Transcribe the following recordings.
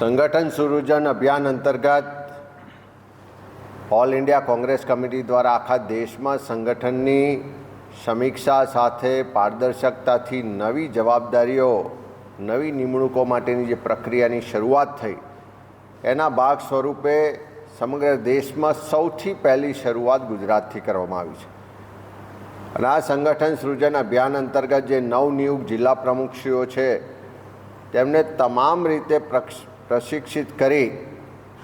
સંગઠન સુરજન અભિયાન અંતર્ગત ઓલ ઇન્ડિયા કોંગ્રેસ કમિટી દ્વારા આખા દેશમાં સંગઠનની સમીક્ષા સાથે પારદર્શકતાથી નવી જવાબદારીઓ, નવી નિમણૂકો માટેની જે પ્રક્રિયાની શરૂઆત થઈ, એના ભાગ સ્વરૂપે સમગ્ર દેશમાં સૌથી પહેલી શરૂઆત ગુજરાતથી કરવામાં આવી છે. અને આ સંગઠન સૃજન અભિયાન અંતર્ગત જે નવનિયુક્ત જિલ્લા પ્રમુખશ્રીઓ છે, તેમને તમામ રીતે પ્રશિક્ષિત કરી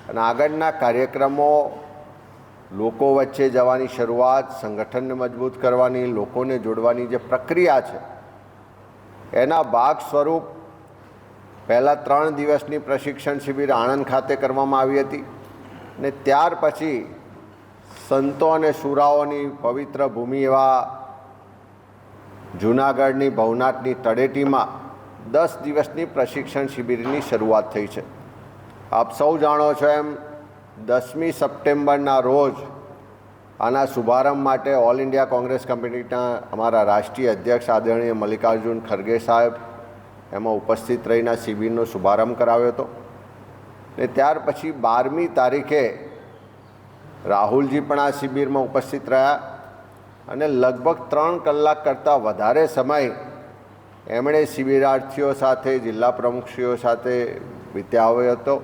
અને આગળના કાર્યક્રમો લોકો વચ્ચે જવાની શરૂઆત, સંગઠનને મજબૂત કરવાની, લોકોને જોડવાની જે પ્રક્રિયા છે, એના ભાગ સ્વરૂપ પહેલાં ત્રણ દિવસની પ્રશિક્ષણ શિબિર આણંદ ખાતે કરવામાં આવી હતી ને ત્યાર પછી સંતો અને સુરાઓની પવિત્ર ભૂમિ એવા જૂનાગઢની ભવનાથની તળેટીમાં દસ દિવસની પ્રશિક્ષણ શિબિરની શરૂઆત થઈ છે. આપ સૌ જાણો છો એમ, દસમી સપ્ટેમ્બરના રોજ આના શુભારંભ માટે ઓલ ઇન્ડિયા કોંગ્રેસ કમિટીના અમારા રાષ્ટ્રીય અધ્યક્ષ આદરણીય મલ્લિકાર્જુન ખરગે સાહેબ એમાં ઉપસ્થિત રહીને શિબિરનો શુભારંભ કરાવ્યો હતો. ને ત્યાર પછી બારમી તારીખે રાહુલજી પણ આ શિબિરમાં ઉપસ્થિત રહ્યા અને લગભગ ત્રણ કલાક કરતાં વધારે સમય એમણે શિબિરાર્થીઓ સાથે, જિલ્લા પ્રમુખશ્રીઓ સાથે વિતાવ્યો હતો.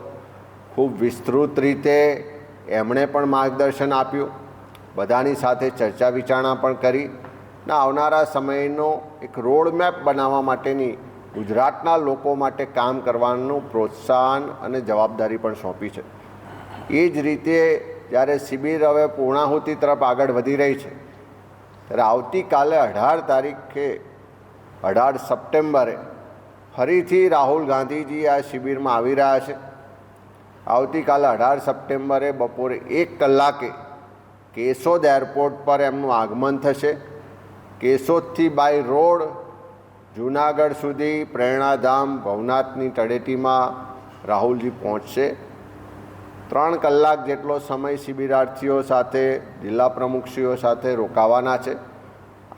ખૂબ વિસ્તૃત રીતે એમણે પણ માર્ગદર્શન આપ્યું. બધાની સાથે ચર્ચા વિચારણા પણ કરી. ને, આવનારા સમયનો એક રોડમેપ બનાવવા માટેની ગુજરાતના લોકો માટે કામ કરવાનું પ્રોત્સાહન અને જવાબદારી પણ સોંપી છે. એ જ રીતે જ્યારે શિબિર હવે પૂર્ણાહુતિ તરફ આગળ વધી રહી છે, ત્યારે આવતીકાલે અઢાર તારીખે અઢાર સપ્ટેમ્બરે ફરીથી રાહુલ ગાંધીજી આ શિબિરમાં આવી રહ્યા છે. આવતીકાલે અઢાર સપ્ટેમ્બરે બપોરે એક કલાકે કેશોદ એરપોર્ટ પર એમનું આગમન થશે. કેશોદથી બાય રોડ જૂનાગઢ સુધી પ્રેરણાધામ ભવનાથની તળેટીમાં રાહુલજી પહોંચશે. ત્રણ કલાક જેટલો સમય શિબિરાર્થીઓ સાથે જિલ્લા પ્રમુખશ્રીઓ સાથે રોકાવાના છે.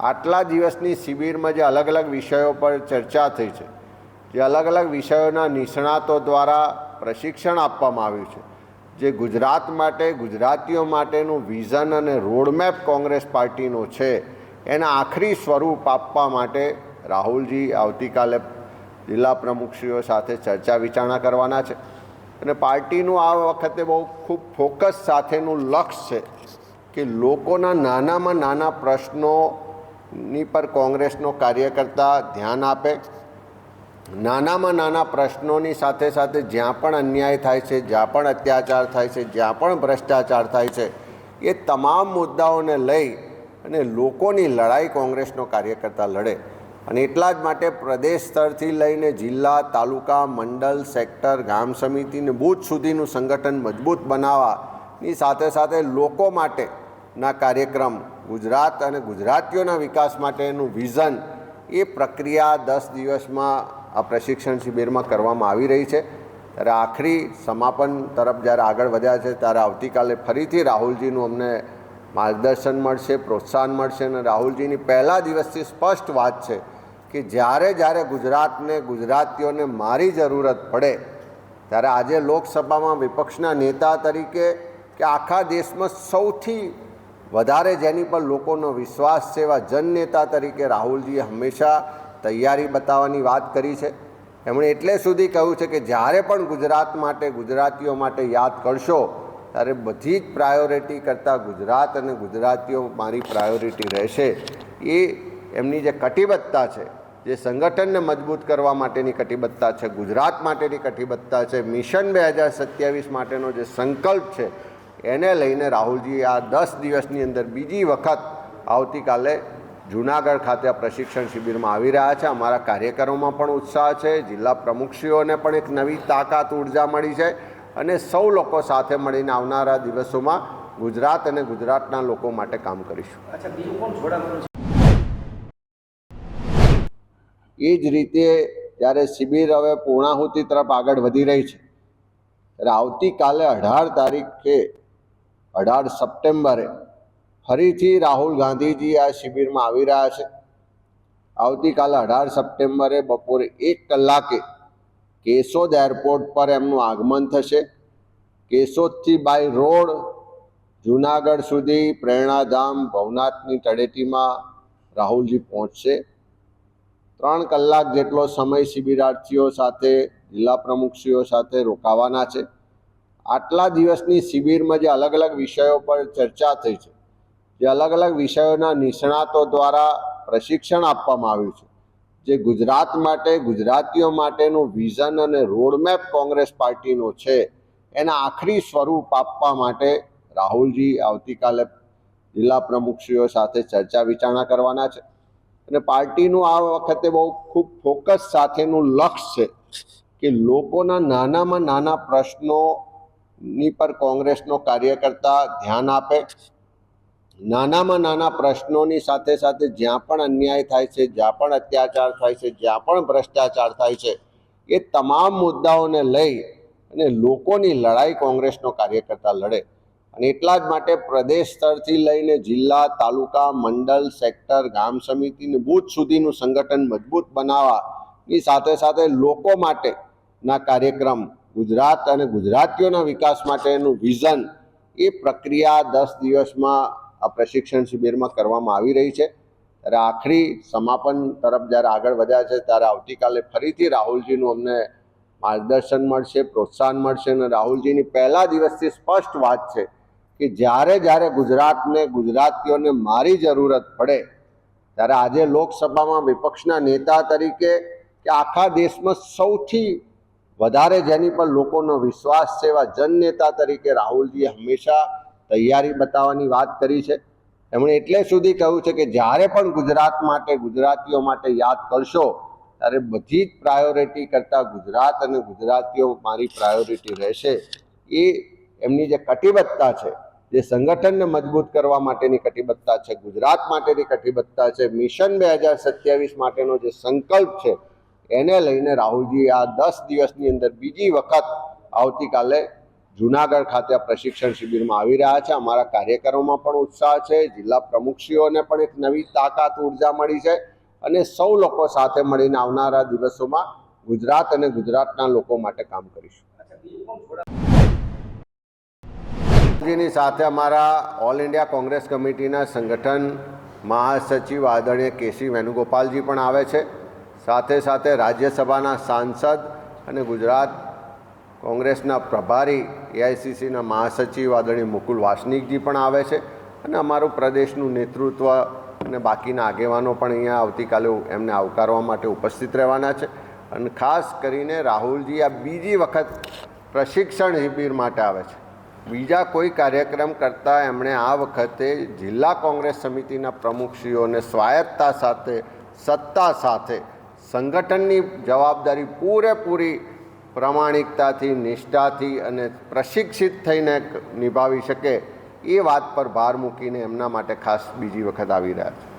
આટલા દિવસની શિબિરમાં જે અલગ અલગ વિષયો પર ચર્ચા થઈ છે, જે અલગ અલગ વિષયોના નિષ્ણાતો દ્વારા પ્રશિક્ષણ આપવામાં આવ્યું છે, જે ગુજરાત માટે, ગુજરાતીઓ માટેનું વિઝન અને રોડમેપ કોંગ્રેસ પાર્ટીનો છે, એના આખરી સ્વરૂપ આપવા માટે રાહુલજી આવતીકાલે જિલ્લા પ્રમુખશ્રીઓ સાથે ચર્ચા વિચારણા કરવાના છે. અને પાર્ટીનું આ વખતે બહુ ખૂબ ફોકસ સાથેનું લક્ષ્ય છે કે લોકોના નાનામાં નાના પ્રશ્નોની પર કોંગ્રેસનો કાર્યકર્તા ધ્યાન આપે. નાનામાં નાના પ્રશ્નોની સાથે સાથે જ્યાં પણ અન્યાય થાય છે, જ્યાં પણ અત્યાચાર થાય છે, જ્યાં પણ ભ્રષ્ટાચાર થાય છે, એ તમામ મુદ્દાઓને લઈ અને લોકોની લડાઈ કોંગ્રેસનો કાર્યકર્તા લડે. અને એટલા જ માટે પ્રદેશ સ્તરથી લઈને જિલ્લા, તાલુકા મંડળ સેક્ટર, ગામ સમિતિ ને બૂથ સુધીનું સંગઠન મજબૂત બનાવવાની સાથે સાથે લોકો માટેના કાર્યક્રમ ગુજરાત અને ગુજરાતીઓના વિકાસ માટેનું વિઝન એ પ્રક્રિયા દસ દિવસમાં આ પ્રશિક્ષણ શિબિરમાં કરવામાં આવી રહી છે. ત્યારે આખરી સમાપન તરફ જ્યારે આગળ વધ્યા છે, ત્યારે આવતીકાલે ફરીથી રાહુલજીનું અમને માર્ગદર્શન મળશે, પ્રોત્સાહન મળશે અને રાહુલજીની પહેલા દિવસથી સ્પષ્ટ વાત છે કે જ્યારે જ્યારે ગુજરાતને, ગુજરાતીઓને મારી જરૂરત પડે, ત્યારે આજે લોકસભામાં વિપક્ષના નેતા તરીકે કે આખા દેશમાં સૌથી વધારે જેની પર લોકોનો વિશ્વાસ છે એવા જનનેતા તરીકે રાહુલજીએ હંમેશા તૈયારી બતાવવાની વાત કરી છે. એમણે એટલે સુધી કહ્યું છે કે જ્યારે પણ ગુજરાત માટે, ગુજરાતીઓ માટે યાદ કરશો, ત્યારે બધી જ પ્રાયોરિટી કરતાં ગુજરાત અને ગુજરાતીઓ મારી પ્રાયોરિટી રહેશે. એ એમની જે કટિબદ્ધતા છે, જે સંગઠનને મજબૂત કરવા માટેની કટિબદ્ધતા છે, ગુજરાત માટેની કટિબદ્ધતા છે, મિશન બે હજાર સત્યાવીસ માટેનો જે સંકલ્પ છે એને લઈને રાહુલજી આ દસ દિવસની અંદર બીજી વખત આવતીકાલે જૂનાગઢ ખાતે પ્રશિક્ષણ શિબિરમાં આવી રહ્યા છે. અમારા કાર્યકરોમાં પણ ઉત્સાહ છે. જિલ્લા પ્રમુખશ્રીઓને પણ એક નવી તાકાત ઊર્જા મળી છે અને સૌ લોકો સાથે મળીને આવનારા દિવસોમાં ગુજરાત અને ગુજરાતના લોકો માટે કામ કરીશું. એ જ રીતે જ્યારે શિબિર હવે પૂર્ણાહુતિ તરફ આગળ વધી રહી છે ત્યારે આવતીકાલે અઢાર તારીખે અઢાર સપ્ટેમ્બરે ફરીથી રાહુલ ગાંધીજી આ શિબિરમાં આવી રહ્યા છે. આવતીકાલે અઢાર સપ્ટેમ્બરે બપોરે એક કલાકે કેશોદ એરપોર્ટ પર એમનું આગમન થશે. કેશોદથી બાય રોડ જુનાગઢ સુધી પ્રેરણાધામ ભવનાથની તળેટીમાં રાહુલજી પહોંચશે. ત્રણ કલાક જેટલો સમય શિબિરાર્થીઓ સાથે, જિલ્લા પ્રમુખશ્રીઓ સાથે રોકાવાના છે. આટલા દિવસની શિબિરમાં જે અલગ અલગ વિષયો પર ચર્ચા થઈ છે, જે અલગ અલગ વિષયોના નિષ્ણાતો દ્વારા પ્રશિક્ષણ આપવામાં આવ્યું છે, જે ગુજરાત માટે, ગુજરાતીઓ માટેનું વિઝન અને રોડમેપ કોંગ્રેસ પાર્ટીનો છે, એના આખરી સ્વરૂપ આપવા માટે રાહુલજી આવતીકાલે જિલ્લા પ્રમુખશ્રીઓ સાથે ચર્ચા વિચારણા કરવાના છે. અને પાર્ટીનું આ વખતે બહુ ખૂબ ફોકસ સાથેનું લક્ષ્ય છે કે લોકોના નાનામાં નાના પ્રશ્નોની પર કોંગ્રેસનો કાર્યકર્તા ધ્યાન આપે. નાનામાં નાના પ્રશ્નોની સાથે સાથે જ્યાં પણ અન્યાય થાય છે, જ્યાં પણ અત્યાચાર થાય છે, જ્યાં પણ ભ્રષ્ટાચાર થાય છે, એ તમામ મુદ્દાઓને લઈ અને લોકોની લડાઈ કોંગ્રેસનો કાર્યકર્તા લડે. અને એટલા જ માટે પ્રદેશ સ્તરથી લઈને જિલ્લા, તાલુકા, મંડળ, સેક્ટર, ગામ સમિતિને બૂથ સુધીનું સંગઠન મજબૂત બનાવવાની સાથે સાથે લોકો માટેના કાર્યક્રમ ગુજરાત અને ગુજરાતીઓના વિકાસ માટેનું વિઝન એ પ્રક્રિયા દસ દિવસમાં આ પ્રશિક્ષણ શિબિરમાં કરવામાં આવી રહી છે. ત્યારે આખરી સમાપન તરફ જ્યારે આગળ વધ્યા છે ત્યારે આવતીકાલે ફરીથી રાહુલજીનું અમને માર્ગદર્શન મળશે, પ્રોત્સાહન મળશે અને રાહુલજીની પહેલા દિવસથી સ્પષ્ટ વાત છે કે જ્યારે જ્યારે ગુજરાતને, ગુજરાતીઓને મારી જરૂરત પડે ત્યારે આજે લોકસભામાં વિપક્ષના નેતા તરીકે કે આખા દેશમાં સૌથી વધારે જેની પર લોકોનો વિશ્વાસ છે એવા જનનેતા તરીકે રાહુલજીએ હંમેશા તૈયારી બતાવવાની વાત કરી છે. એમણે એટલે સુધી કહ્યું છે કે જ્યારે પણ ગુજરાત માટે, ગુજરાતીઓ માટે યાદ કરશો, ત્યારે બધી જ પ્રાયોરિટી કરતાં ગુજરાત અને ગુજરાતીઓ મારી પ્રાયોરિટી રહેશે. એ એમની જે કટિબદ્ધતા છે, જે સંગઠનને મજબૂત કરવા માટેની કટિબદ્ધતા છે, ગુજરાત માટેની કટિબદ્ધતા છે, મિશન બે હજાર સત્યાવીસ માટેનો જે સંકલ્પ છે એને લઈને રાહુલજી આ દસ દિવસની અંદર બીજી વખત આવતીકાલે જુનાગઢ ખાતે પ્રશિક્ષણ શિબિરમાં આવી રહ્યા છે. અમારા કાર્યકરોમાં પણ ઉત્સાહ છે. જિલ્લા પ્રમુખશ્રીઓને પણ એક નવી તાકાત ઊર્જા મળી છે અને સૌ લોકો સાથે મળીને આવનારા દિવસોમાં ગુજરાત અને ગુજરાતના લોકો માટે કામ કરીશું. સાથે અમારા ઓલ ઇન્ડિયા કોંગ્રેસ કમિટીના સંગઠન મહાસચિવ આદરણીય કેસી વેણુગોપાલજી પણ આવે છે. સાથે સાથે રાજ્યસભાના સાંસદ અને ગુજરાત કોંગ્રેસના પ્રભારી એઆઈસીસીના મહાસચિવ આદરણીય મુકુલ વાસનિકજી પણ આવે છે અને અમારું પ્રદેશનું નેતૃત્વ અને બાકીના આગેવાનો પણ અહીંયા આવતીકાલે એમને આવકારવા માટે ઉપસ્થિત રહેવાના છે. અને ખાસ કરીને રાહુલજી આ બીજી વખત પ્રશિક્ષણ શિબિર માટે આવે છે. બીજા કોઈ કાર્યક્રમ કરતાં એમણે આ વખતે જિલ્લા કોંગ્રેસ સમિતિના પ્રમુખશ્રીઓને સ્વાયત્તા સાથે, સત્તા સાથે સંગઠનની જવાબદારી પૂરેપૂરી પ્રમાણિકતાથી, નિષ્ઠાથી અને પ્રશિક્ષિત થઈને નિભાવી શકે એ વાત પર ભાર મૂકીને એમના માટે ખાસ બીજી વખત આવી રહ્યા છે.